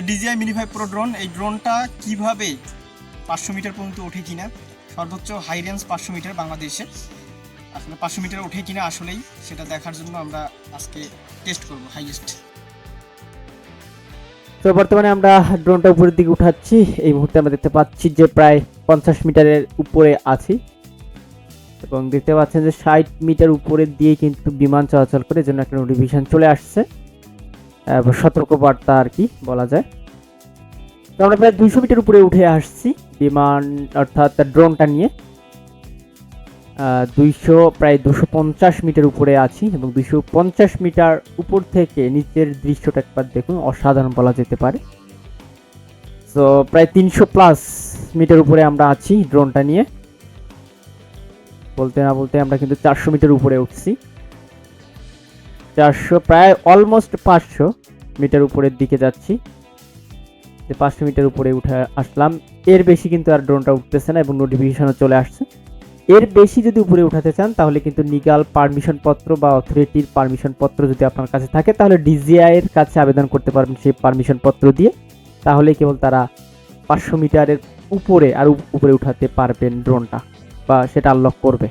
DJI mini five pro drone এই ড্রোনটা কীভাবে পাঁচশো মিটার পর্যন্ত ওঠে কিনা? সর্বোচ্চ হাই রেঞ্জ পাঁচশো মিটার বাংলাদেশে। আসলে পাঁচশো মিটার ওঠে কিনা আসলেই সেটা দেখার জন্য আমরা আজকে টেস্ট করব হাইয়েস্ট তো বর্তমানে আমরা ড্রোনটা উপরের দিকে উঠাচ্ছি। এই মুহূর্তে আমরা দেখতে পাচ্ছি যে প্রায় পঞ্চাশ মিটারের উপরে আছি। এবং দেখতে পাচ্ছেন যে ষাট মিটার উপরে দিয়ে কিন্তু বিমান চলাচল করে জন্য একটা নোটিফিকেশন চলে আসছে। সতর্কবার্তা আর কি বলা যায়। তো আমরা প্রায় দুইশো মিটার উপরে উঠে আসছি। বিমান অর্থাৎ ড্রোনটা নিয়ে। দুইশো, প্রায় দুশো পঞ্চাশ মিটার উপরে আছি এবং দুইশো পঞ্চাশ মিটার উপর থেকে নিচের দৃশ্যটা একবার দেখুন, অসাধারণ বলা যেতে পারে। তো প্রায় তিনশো প্লাস মিটার উপরে আমরা আছি ড্রোনটা নিয়ে। বলতে না বলতে আমরা কিন্তু চারশো মিটার উপরে উঠছি। চারশো, প্রায় অলমোস্ট পাঁচশো মিটার উপরের দিকে যাচ্ছি। যে পাঁচশো মিটার উপরে উঠে আসলাম, এর বেশি কিন্তু আর ড্রোনটা উঠতেছে না এবং নোটিফিকেশনও চলে আসছে। এর বেশি যদি উপরে উঠাতে চান, তাহলে কিন্তু নিগাল পারমিশন পত্র বা অথরিটির পারমিশন পত্র যদি আপনার কাছে থাকে, তাহলে ডিজিআই এর কাছে আবেদন করতে পারবেন সেই পারমিশন পত্র দিয়ে। তাহলে কেবল তারা পাঁচশো মিটারের উপরে আর উপরে উঠাতে পারবেন ড্রোনটা বা সেটা আনলক করবে।